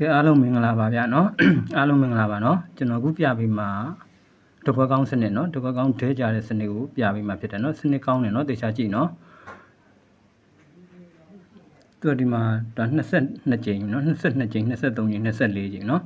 ကဲအားလုံးမင်္ဂလာပါဗျာเนาะ အားလုံးမင်္ဂလာပါเนาะကျွန်တော်အခုပြပေးမှာတကွက်ကောင်းစနစ်เนาะတကွက်ကောင်းဒဲကြတဲ့စနစ်ကိုပြပေးမှာဖြစ်တယ်เนาะစနစ်ကောင်းတယ်เนาะတေချာကြည့်เนาะသူကဒီမှာဒါ22ကြိမ်เนาะ22ကြိမ်23ကြိမ်24ကြိမ်เนาะ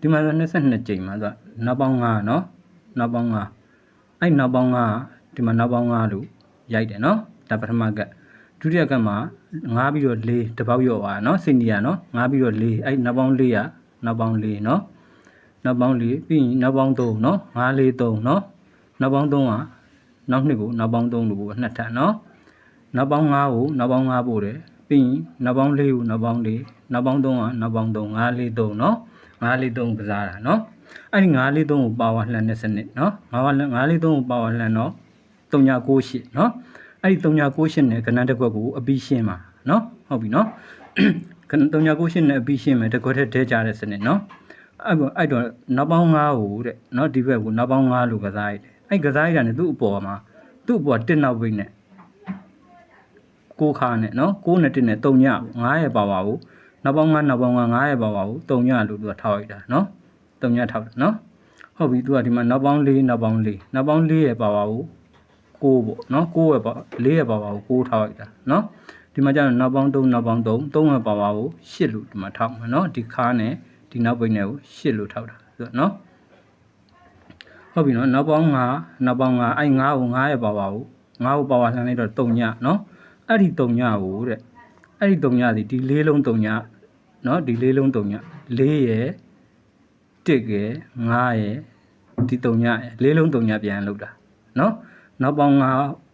ဒီမှာဆို22ကြိမ်မှာသူကနောက်ပေါင်း9เนาะနောက်ပေါင်း9အဲ့နောက်ပေါင်း9ဒီမှာနောက်ပေါင်း9လို့ရိုက်တယ်เนาะဒါပထမကဒုတိယကမှာ 9ပြီးတော့4တပေါက်ရော့သွားเนาะစင်နီယာเนาะ9ပြီးတော့4အဲ့နောက်ပေါင်း4ရနောက်ပေါင်း4เนาะနောက်ပေါင်း4ပြီးရင်နောက်ပေါင်း3เนาะ9 4 3เนาะနောက်ပေါင်း3ကနောက်နှစ်ကိုနောက်ပေါင်း3လို့ပို့နှစ်ထပ်เนาะနောက်ပေါင်း5ကိုနောက်ပေါင်း5ပို့တယ်ပြီးရင်နောက်ပေါင်း4ကိုနောက်ပေါင်း4နောက်ပေါင်း3ကနောက်ပေါင်း3 9 4 3เนาะ9 4 3ကစားတာเนาะအဲ့ဒီ9 4 3ကိုပါဝါလှန်တဲ့စနစ်เนาะ9 4 9 4 3ကိုပါဝါလှန်တော့3998เนาะ အဲ့ဒီ398နဲ့ကဏ္ဍတစ်ခွက်ကိုအပြီးရှင်းပါနော်ဟုတ်ပြီနော်ကဏ္ဍ398နဲ့အပြီးရှင်းမယ်တစ်ခွက်ထက်တဲကြတဲ့စနစ်နော်အဲ့တော့အဲ့တော့နောက်ပေါင်း9ကိုတဲ့နော်ဒီဘက်ကိုနောက်ပေါင်း9လို့ကစားရတယ်အဲ့ကစားရတာ ਨੇ သူ့အပေါ်မှာသူ့အပေါ်တစ်နောက်ပိတ်နဲ့ကိုခါနဲ့နော်6နဲ့1နဲ့3ည9ရဲ့ပါပါဘူးနောက်ပေါင်း9နောက်ပေါင်း9 9ရဲ့ပါပါဘူး3ညလို့သူကထောက်ရတာနော်3ညထောက်တာနော်ဟုတ်ပြီသူကဒီမှာနောက်ပေါင်း4နောက်ပေါင်း4နောက်ပေါင်း4ရဲ့ပါပါဘူး 6ပေါ့နော်6ရဲ့ပါ4ရဲ့ပါပါကို6ထားလိုက်တာနော်ဒီမှာကျတော့နောက်ပေါင်း3နောက်ပေါင်း3 3ရဲ့ပါပါကို8လို့ဒီမှာထောက်မှာနော်ဒီခါနဲ့ဒီနောက်ပိတ်နဲ့ကို8လို့ထောက်တာဆိုတော့နော်ဟုတ်ပြီနော်နောက်ပေါင်း9နောက်ပေါင်း9အဲ့9ကို9ရဲ့ပါပါကို9ကိုပါပါလှမ်းလိုက်တော့3ညနော်အဲ့ဒီ3ညကိုတဲ့အဲ့ဒီ3ညစီဒီ၄လုံး3ညနော်ဒီ၄လုံး3ည4ရဲ့1ရဲ့5ရဲ့ဒီ3ည4လုံး3ညပြန်လောက်တာနော် နောက်ပေါင်း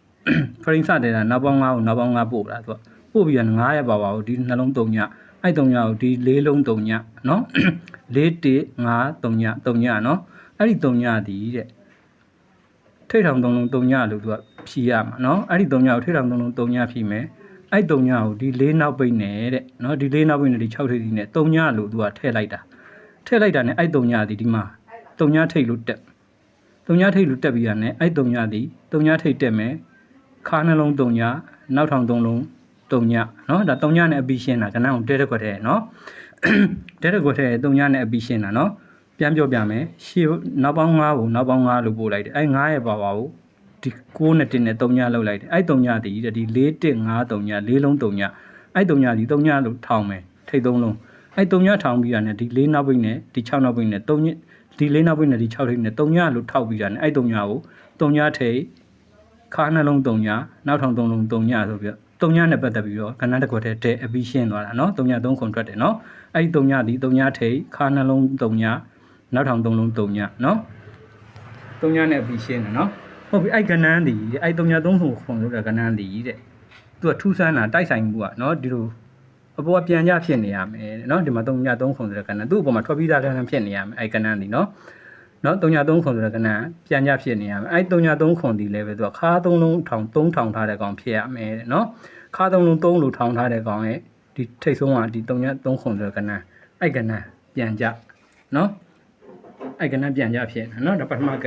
9 frame စတယ်တာနောက်ပေါင်း9ကိုနောက်ပေါင်း9ပို့တာသူကပို့ပြီးတော့9ရဲ့ပါပါကိုဒီနှလုံး3ညအဲ့3ညကိုဒီ၄လုံး3ညနော်၄1 9 3ည3ညနော်အဲ့ဒီ3ညဒီတဲ့ထိတ်ထောင်3လုံး3ညလို့သူကဖြီးရမှာနော်အဲ့ဒီ3ညကိုထိတ်ထောင်3လုံး3ညဖြီးမယ်အဲ့3ညကိုဒီ၄နောက်ပိတ်နေတဲ့နော်ဒီ၄နောက်ပိတ်နေဒီ6ထိပ်ဒီနဲ့3ညလို့သူကထည့်လိုက်တာထည့်လိုက်တာနဲ့အဲ့3ညဒီဒီမှာ3ညထိတ်လို့တက် တုံညာထိတ်လူတက်ပြီးရတယ်အဲ့တုံညာသည်တုံညာထိတ်တက်မယ်ခါနှလုံးတုံညာနောက်ထောင်သုံးလုံးတုံညနော်ဒါတုံညနဲ့အပီရှင်းတာကဏ္ဍကိုတဲတက်ခွက်တဲ့နော်တဲတက်ခွက်တဲ့တုံညနဲ့အပီရှင်းတာနော်ပြန်ပြောပြမယ်ရှေ့နောက်ပေါင်း9ကိုနောက်ပေါင်း9လို့ပို့လိုက်တယ်အဲ9ရဲ့ပါပါကိုဒီ9နဲ့တင်နဲ့တုံညလောက်လိုက်တယ်အဲတုံညတည်ဒီ6 1 5တုံည၄လုံးတုံညအဲတုံညဒီတုံညလို့ထောင်းမယ်ထိတ်သုံးလုံးအဲတုံညထောင်းပြီးရတယ်ဒီ၄နောက်ပိတ်နဲ့ဒီ6နောက်ပိတ်နဲ့တုံည ဒီ၄နောက်ပိတ်နဲ့ဒီ6ထိပ်နဲ့3ညလို့ထောက်ပြီးတာနဲ့အဲ့3ညကို3ညထိပ်ခါနှလုံး3ညနောက်ထောင်3လုံး3ညဆိုပြီးတော့3ညနဲ့ပတ်သက်ပြီးတော့ကဏ္ဍတစ်ခုတည်းတဲ့အပြီးရှင်းသွားတာနော်3ည3ခုထွက်တယ်နော်အဲ့ဒီ3ညဒီ3ညထိပ်ခါနှလုံး3ညနောက်ထောင်3လုံး3ညနော်3ညနဲ့အပြီးရှင်းတယ်နော်ဟုတ်ပြီအဲ့ကဏ္ဍန်ဒီအဲ့3ည3ခုခုလို့တဲ့ကဏ္ဍန်ဒီတဲ့သူကထူးဆန်းတာတိုက်ဆိုင်မှုကနော်ဒီလို အပေါ်ကပြန်ကြဖြစ်နေရမယ်နော်ဒီမှာ3ည3ခုံဆိုတဲ့ကဏ္ဍသူ့အပေါ်မှာထွက်ပြီးသားကဏ္ဍဖြစ်နေရမယ်အဲ့ကဏ္ဍဒီနော်နော်3ည3ခုံဆိုတဲ့ကဏ္ဍပြန်ကြဖြစ်နေရမယ်အဲ့3ည3ခုံဒီလည်းပဲသူကခါ3လုံးထောင်3ထောင်ထားတဲ့ကောင်ဖြစ်ရမယ်နော်ခါ3လုံး3လို့ထောင်ထားတဲ့ကောင်ရဲ့ဒီထိတ်ဆုံးကဒီ3ည3ခုံဆိုတဲ့ကဏ္ဍအဲ့ကဏ္ဍပြန်ကြနော်အဲ့ကဏ္ဍပြန်ကြဖြစ်နေနော်ဒါပထမက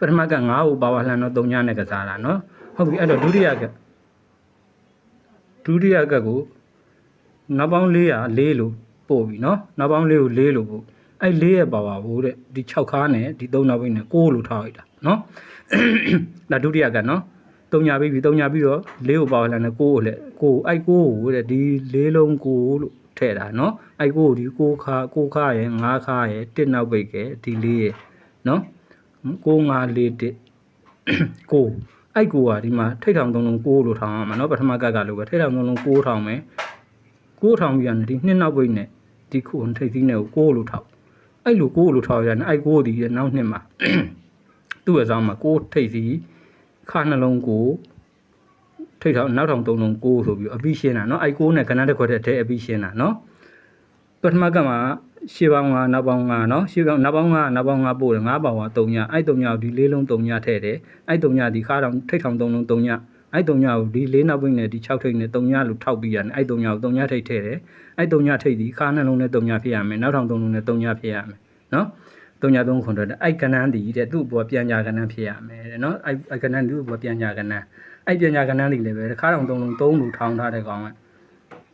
ပထမက9ကိုပါဝါလှန်တော့3ညနဲ့ကစားတာနော်ဟုတ်ပြီအဲ့တော့ဒုတိယက ဒုတိယကကိုနောက်ပေါင်း400 4လို့ပို့ပြီနော်နောက်ပေါင်း4ကို4လို့ပို့အဲ့4ရဲ့ပါဝါဘိုးတဲ့ဒီ6ခါနဲ့ဒီ3နောက်ပိတ်နဲ့6လို့ထားလိုက်တာနော်ဒါဒုတိယကနော်3ညာပြီးပြီ3ညာပြီးတော့4ကိုပါဝါလှန်နဲ့6ကိုလည်း6အဲ့6ကိုတဲ့ဒီ4လုံး6လို့ထည့်တာနော်အဲ့6ကိုဒီ6ခါ6ခါရဲ့5ခါရဲ့1နောက်ပိတ်ကဲဒီ4ရဲ့နော်6 5 4 1 6 အဲ့ကိုကဒီမှာထိတ်ထောင်သုံးလုံး6လို့ထောင်ရမှာเนาะပထမကကလို့ပဲထိတ်ထောင်သုံးလုံး6ထောင်မယ်6ထောင်ပြီးရတယ်ဒီနှစ်နောက်ပိတ်နဲ့ဒီခုထိတ်သီးနဲ့ကို6လို့ထောင်အဲ့လို6လို့ထောင်ရတယ်အဲ့6ဒီရဲ့နောက်နှစ်မှာသူ့ရဲ့ဆောင်မှာ6ထိတ်သီးခါနှလုံးကိုထိတ်ထောင်နောက်ထောင်သုံးလုံး6ဆိုပြီးအပြီးရှင်းတာเนาะအဲ့6နဲ့ကဏ္ဍတစ်ခွက်တည်းထဲအပြီးရှင်းတာเนาะပထမကမှာ ရှေ့ပေါင်းကနောက်ပေါင်းကเนาะရှေ့ပေါင်းနောက်ပေါင်းကနောက်ပေါင်းကပို့တယ်၅ပေါင်းက3ညအဲ့3ညကိုဒီ၄လုံး3ညထည့်တယ်အဲ့3ညဒီခါထောင်ထိတ်ထောင်3လုံး3ညအဲ့3ညကိုဒီ၄နောက်ပိတ်နဲ့ဒီ6ထိတ်နဲ့3ညလို့ထောက်ပြီးရတယ်အဲ့3ညကို3ညထိတ်ထည့်တယ်အဲ့3ညထိတ်ဒီခါနှလုံးနဲ့3ညဖြစ်ရမယ်နောက်ထောင်3လုံးနဲ့3ညဖြစ်ရမယ်เนาะ3ည3ခွန်တော့အဲ့ကဏ္ဍဒီတဲ့သူ့ဘောပြန်ညာကဏ္ဍဖြစ်ရမယ်တဲ့เนาะအဲ့အဲ့ကဏ္ဍသူ့ဘောပြန်ညာကဏ္ဍအဲ့ပြန်ညာကဏ္ဍဒီလည်းပဲခါထောင်3လုံး3လို့ထောင်ထားတဲ့ကောင်က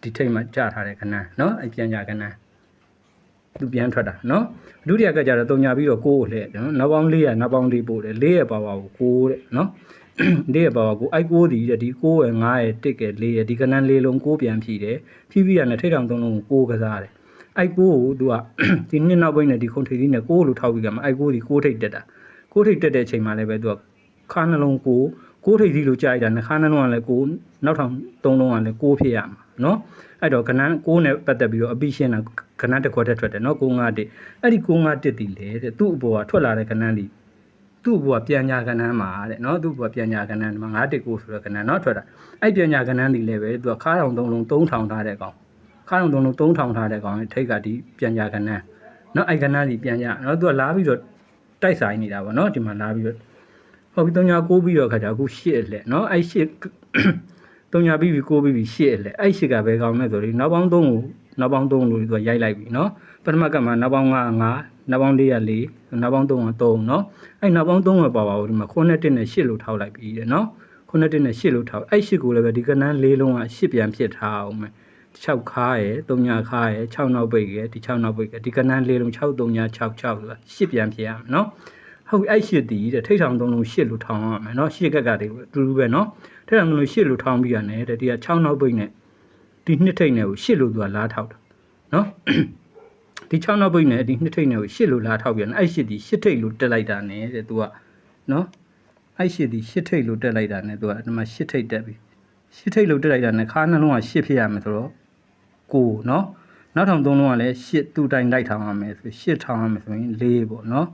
ဒီထိတ်မှာကြာထားတဲ့ကဏ္ဍနော်အဲ့ပြန်ကြကဏ္ဍ သူပြန်ထွက်တာနော်ဒုတိယကကြတော့တုံညာပြီးတော့ကိုးကိုလှည့်တယ်နော်နောက်ပေါင်း400နောက်ပေါင်း4ပို့တယ်4ရဲ့ပါဝါကိုကိုးတဲ့နော်4ရဲ့ပါဝါကိုအိုက်6ဒီတဲ့ဒီ9ရဲ့9ရဲ့1ရဲ့4ရဲ့ဒီကဏ္ဍ၄လုံးကိုးပြန်ဖြည့်တယ်ဖြည့်ပြီးရနဲ့ထိတ်တောင်သုံးလုံးကိုကိုးကစားတယ်အိုက်ကိုကိုသူကဒီနှစ်နောက်ပိုင်းနဲ့ဒီခုံထိပ်သီးနဲ့ကိုးလို့ထောက်ပြီးကမှအိုက်ကိုဒီကိုးထိပ်တက်တာကိုးထိပ်တက်တဲ့အချိန်မှာလည်းပဲသူကခါနှလုံးကိုကိုးထိပ်သီးလို့ကြာရတာနှခါနှလုံးကလည်းကိုးနောက်ထောင်သုံးလုံးကလည်းကိုးဖြစ်ရမှာနော်အဲ့တော့ကဏ္ဍ6နဲ့ပတ်သက်ပြီးတော့အပိရှင်းတာ ကဏ္ဍတစ်ခွက်တည်းထွက်တယ်နော်9 5တစ်အဲ့ဒီ9 5တစ်တီလေတဲ့သူ့အပေါ်ကထွက်လာတဲ့ကဏ္ဍဒီသူ့ဘုကပြန်ညာကဏ္ဍမှာတဲ့နော်သူ့ဘုကပြန်ညာကဏ္ဍမှာ9တစ်ကိုဆိုတဲ့ကဏ္ဍနော်ထွက်တာအဲ့ပြန်ညာကဏ္ဍဒီလည်းပဲသူကခါးတောင်သုံးလုံး3000ထားတဲ့ကောင်ခါးတောင်သုံးလုံး3000ထားတဲ့ကောင်ထိတ်ကဒီပြန်ညာကဏ္ဍနော်အဲ့ကဏ္ဍဒီပြန်ညာနော်သူကလာပြီးတော့တိုက်ဆိုင်နေတာပေါ့နော်ဒီမှာလာပြီးတော့ဟုတ်ပြီ3ညာ9ပြီးတော့ခါကျအခု8လက်နော်အဲ့8 3ညာပြီးပြီး9ပြီးပြီး8လက်အဲ့8ကဘယ်ကောင်လဲဆိုတော့နောက်ပေါင်း3ကို နောက်ပေါင်း3လို့သူကရိုက်လိုက်ပြီနော်ပထမကမှနောက်ပေါင်း9 9နောက်ပေါင်း4က4နောက်ပေါင်း3က3နော်အဲ့နောက်ပေါင်း3ကပါပါဘူးဒီမှာ9နဲ့1နဲ့8လို့ထောက်လိုက်ပြီတဲ့နော်9နဲ့1နဲ့8လို့ထောက်အဲ့8ကိုလည်းပဲဒီကနန်း၄လုံးက8ပြန်ဖြစ်ထားအောင်မယ်6ခါရယ်3ညာခါရယ်6နောက်ပိတ်ရယ်ဒီ6နောက်ပိတ်ရယ်ဒီကနန်း၄လုံး6 3ညာ6 6ဆိုတာ8ပြန်ဖြစ်ရမယ်နော်ဟုတ်ပြီအဲ့8တီးတဲ့ထိတ်ထောင်3လုံး8လို့ထောင်ရမယ်နော်8ကက်ကတည်းကအတူတူပဲနော်ထိတ်ထောင်3လုံး8လို့ထောင်ပြီးရတယ်တဲ့ဒီက6နောက်ပိတ်နဲ့ ဒီနှစ်ထိတ်နဲ့ကို8လို့သူကလားထောက်တာနော်ဒီ6နောက်ပိတ်နဲ့ဒီနှစ်ထိတ်နဲ့ကို8လို့လားထောက်ပြန်အဲ့8ဒီ8ထိတ်လို့တက်လိုက်တာနဲ့တဲ့သူကနော်အဲ့8ဒီ8ထိတ်လို့တက်လိုက်တာနဲ့သူကဒီမှာ8ထိတ်တက်ပြီ8ထိတ်လို့တက်လိုက်တာနဲ့ခါနှလုံးက8ဖြစ်ရမယ်ဆိုတော့ကိုနော်နောက်ထောင်သုံးလုံးကလည်း8သူ့တိုင်းလိုက်ထောင်ရမယ်ဆို8ထောင်ရမယ်ဆိုရင်4ပေါ့နော်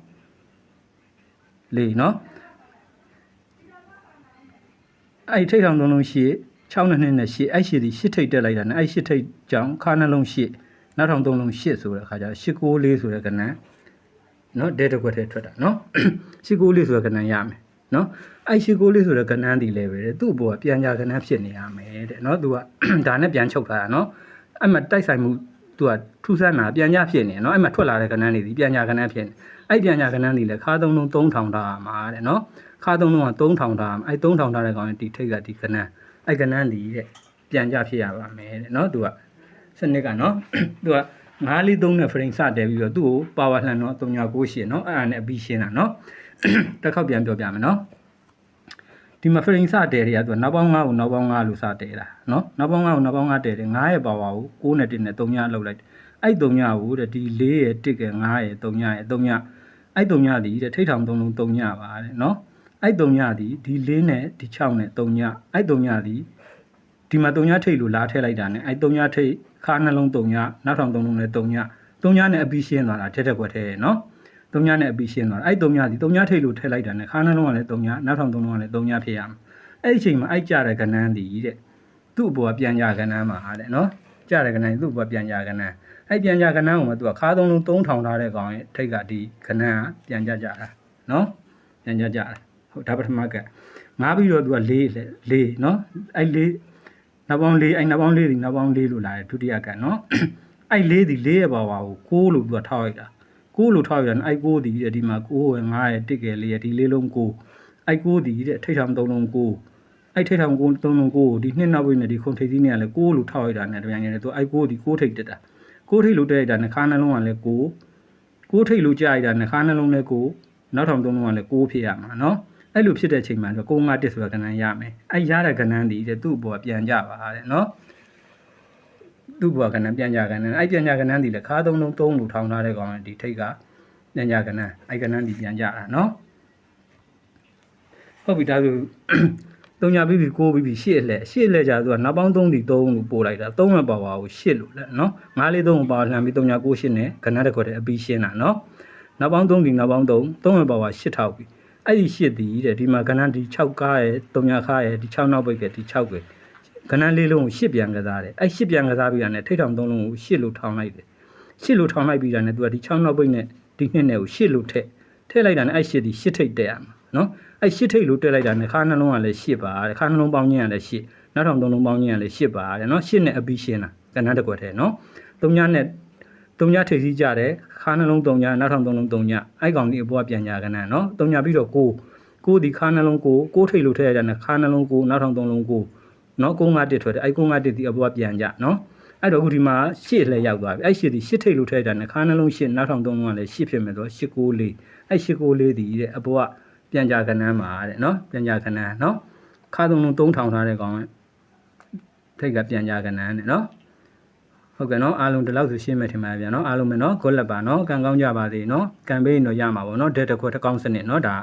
4နော်အဲ့ထိတ်ထောင်သုံးလုံး8 6နဲ့2နဲ့8အဲ့8ဒီ8ထိတ်တက်လိုက်တာနဲ့အဲ့8ထိတ်ကြောင့်ခါနှလုံး8နောက်ထောင်သုံးလုံး8ဆိုတဲ့အခါကျတော့8 9 4ဆိုတဲ့ကဏ္ဍနော်ဒဲတစ်ခွက်ထဲထွက်တာနော်8 9 4ဆိုတဲ့ကဏ္ဍရမယ်နော်အဲ့8 9 4ဆိုတဲ့ကဏ္ဍဒီလည်းပဲတဲ့သူ့ဘောကပြန်ကြကဏ္ဍဖြစ်နေရမယ်တဲ့နော်သူကဒါနဲ့ပြန်ချုပ်ထားတာနော်အဲ့မှာတိုက်ဆိုင်မှုသူကထူးဆန်းတာပြန်ကြဖြစ်နေနော်အဲ့မှာထွက်လာတဲ့ကဏ္ဍတွေဒီပြန်ကြကဏ္ဍဖြစ်နေအဲ့ပြန်ကြကဏ္ဍဒီလည်းခါသုံးလုံး3000ထားရမှာတဲ့နော်ခါသုံးလုံးက3000ထားရမှာအဲ့3000ထားတဲ့ကောင်ဒီထိတ်ကဒီကဏ္ဍ အဲ့ကဏ္ဍဒီတဲ့ပြန်ကြဖြစ်ရပါမယ်တဲ့နော်သူကစနစ်ကနော်သူက943နဲ့ frame စတယ်ပြီးတော့သူ့ကို power လှန်တော့398နော်အဲ့ဒါနဲ့အပြီးရှင်းတာနော်တစ်ခေါက်ပြန်ပြောပြမယ်နော်ဒီမှာ frame စတယ်တွေကသူကနောက်ပေါင်း9ကိုနောက်ပေါင်း9လို့စတယ်တာနော်နောက်ပေါင်း9ကိုနောက်ပေါင်း9တယ်တယ်9ရဲ့ power ကို6နဲ့1နဲ့3ညလောက်လိုက်အဲ့3ညကိုတဲ့ဒီ4ရဲ့1က9ရဲ့3ညရဲ့3ညအဲ့3ညဒီတဲ့ထိထောင်3လုံး3ညပါတဲ့နော် အဲ့၃ညသည်ဒီ၄နဲ့ဒီ၆နဲ့၃ညအဲ့၃ညသည်ဒီမှာ၃ညထိတ်လို့လာထည့်လိုက်တာနဲ့အဲ့၃ညထိတ်ခါနှလုံး၃ညနောက်ထောင်၃လုံးနဲ့၃ည၃ညနဲ့အပြီးရှင်းသွားတာထက်ထက်ကွက်ထဲရယ်နော်၃ညနဲ့အပြီးရှင်းသွားတာအဲ့၃ညဒီ၃ညထိတ်လို့ထည့်လိုက်တာနဲ့ခါနှလုံးကလည်း၃ညနောက်ထောင်၃လုံးကလည်း၃ညဖြစ်ရမှာအဲ့ဒီအချိန်မှာအိုက်ကြတဲ့ကဏ္ဍန်းသည်တဲ့သူ့အပေါ်ကပြန်ကြကဏ္ဍန်းမှာတဲ့နော်ကြတဲ့ကဏ္ဍန်းသူ့အပေါ်ပြန်ကြကဏ္ဍန်းအဲ့ပြန်ကြကဏ္ဍန်းကိုမှသူကခါသုံးလုံး၃ထောင်ထားတဲ့ကောင်ရဲ့ထိတ်ကဒီကဏ္ဍန်းကပြန်ကြကြတာနော်ပြန်ကြကြတာ ဟုတ်ဒါပထမကငါပြီးတော့သူက၄၄နော်အဲ့၄နောက်ပေါင်း၄အဲ့နောက်ပေါင်း၄ဒီနောက်ပေါင်း၄လို့လာတယ်ဒုတိယကံနော်အဲ့၄ဒီ၄ရဲ့ပါပါကို6လို့သူကထောက်လိုက်တာ6လို့ထောက်ရတာအဲ့6ဒီတဲ့ဒီမှာ6ရဲ့9ရဲ့1ရဲ့4ရဲ့ဒီလေးလုံး6အဲ့6ဒီတဲ့ထိတ်ထောင်3လုံး6အဲ့ထိတ်ထောင်3လုံး6ကိုဒီနှစ်နောက်ဝိနဲ့ဒီခုံထိပ်သီးနဲ့လည်း6လို့ထောက်လိုက်တာနဲ့တပြိုင်တည်းသူအဲ့6ဒီ6ထိတ်တက်တာ6ထိတ်လို့တက်လိုက်တာနဲ့ခါနှလုံးကလည်း6 6ထိတ်လို့ကြာလိုက်တာနဲ့ခါနှလုံးလည်း6နောက်ထောင်3လုံးကလည်း6ဖြစ်ရမှာနော် အဲ့လိုဖြစ်တဲ့အချိန်မှာတော့ကိုငါတစ်ဆိုတာကဏ္ဍရမယ်အဲ့ရတဲ့ကဏ္ဍဒီတဲ့သူ့ဘောကပြန်ကြပါတဲ့နော်သူ့ဘောကဏ္ဍပြန်ကြကဏ္ဍအဲ့ပြန်ကြကဏ္ဍဒီလေခါသုံးလုံးသုံးလို့ထောင်ထားတဲ့ကောင်ဒီထိတ်ကပြန်ကြကဏ္ဍအဲ့ကဏ္ဍဒီပြန်ကြတာနော်ဟုတ်ပြီဒါဆိုတုံညာပြီးပြီးကိုးပြီးပြီးရှစ်လက်ရှစ်လက်ကြာသူကနောက်ပေါင်း3ဒီ3လို့ပို့လိုက်တာ3မဲ့ပါပါကိုရှစ်လို့လဲနော်9လေး3ကိုပါလှမ်းပြီးတုံညာကိုရှစ်နဲ့ကဏ္ဍတစ်ခွက်တည်းအပြီးရှင်းတာနော်နောက်ပေါင်း3ဒီနောက်ပေါင်း3 3မဲ့ပါပါရှစ်ထောက်ပြီ အဲ့ဒီရှစ်ဒီတဲ့ဒီမှာကဏ္ဍဒီ6ကားရဲ့3ညာခါရဲ့ဒီ6နောက်ပိတ်ကဒီ6ပဲကဏ္ဍလေးလုံးကိုရှစ်ပြန်ကစားတယ်အဲ့ရှစ်ပြန်ကစားပြီးတာနဲ့ထိတ်ထောင်3လုံးကိုရှစ်လို့ထောင်လိုက်တယ်ရှစ်လို့ထောင်လိုက်ပြီးတာနဲ့သူကဒီ6နောက်ပိတ်နဲ့ဒီနှစ်နဲ့ကိုရှစ်လို့ထည့်ထည့်လိုက်တာနဲ့အဲ့ရှစ်ဒီရှစ်ထိတ်တက်ရမှာနော်အဲ့ရှစ်ထိတ်လို့တက်လိုက်တာနဲ့ခါနှလုံးကလည်းရှစ်ပါတဲ့ခါနှလုံးပေါင်းခြင်းကလည်းရှစ်နောက်ထောင်3လုံးပေါင်းခြင်းကလည်းရှစ်ပါတဲ့နော်ရှစ်နဲ့အပြီးရှင်းတာကဏ္ဍတစ်ခွက်ထဲနော်3ညနဲ့ 3ညထိပ်စီးကြတယ်ခါနှလုံး3ညနောက်ထောင်3လုံး3ညအဲ့ကောင်ဒီအပေါ်ကပြန်ညာကဏ္ဍနော်3ညပြီးတော့6ကိုဒီခါနှလုံးကိုကိုထိတ်လို့ထည့်ရတဲ့ခါနှလုံးကိုနောက်ထောင်3လုံးကိုနော်ကိုငါတစ်ထွက်တယ်အဲ့ကိုငါတစ်ဒီအပေါ်ကပြန်ကြနော်အဲ့တော့အခုဒီမှာရှစ်လည်းရောက်သွားပြီအဲ့ရှစ်ဒီရှစ်ထိတ်လို့ထည့်ကြတယ်ခါနှလုံးရှစ်နောက်ထောင်သုံးလုံးကလည်းရှစ်ဖြစ်မယ်ဆိုတော့ရှစ်ကိုလေးအဲ့ရှစ်ကိုလေးဒီတဲ့အပေါ်ကပြန်ကြကနန်းမှာတဲ့နော်ပြန်ကြကနန်းနော်ခါသုံးလုံးသုံးထောင်ထားတဲ့ကောင်ထိတ်ကပြန်ကြကနန်းတဲ့နော် ဟုတ်ကဲ့နော်အားလုံးဒီလောက်ဆိုရှင်းမယ်ထင်ပါတယ်ဗျာနော်အားလုံးပဲနော်ဂုတ်လက်ပါနော်ကံကောင်းကြပါစေနော်ကံပေးရင်တော့ရမှာပေါ့နော်ဒက်တစ်ခွက်တစ်ကောင်းစနစ်နော်ဒါ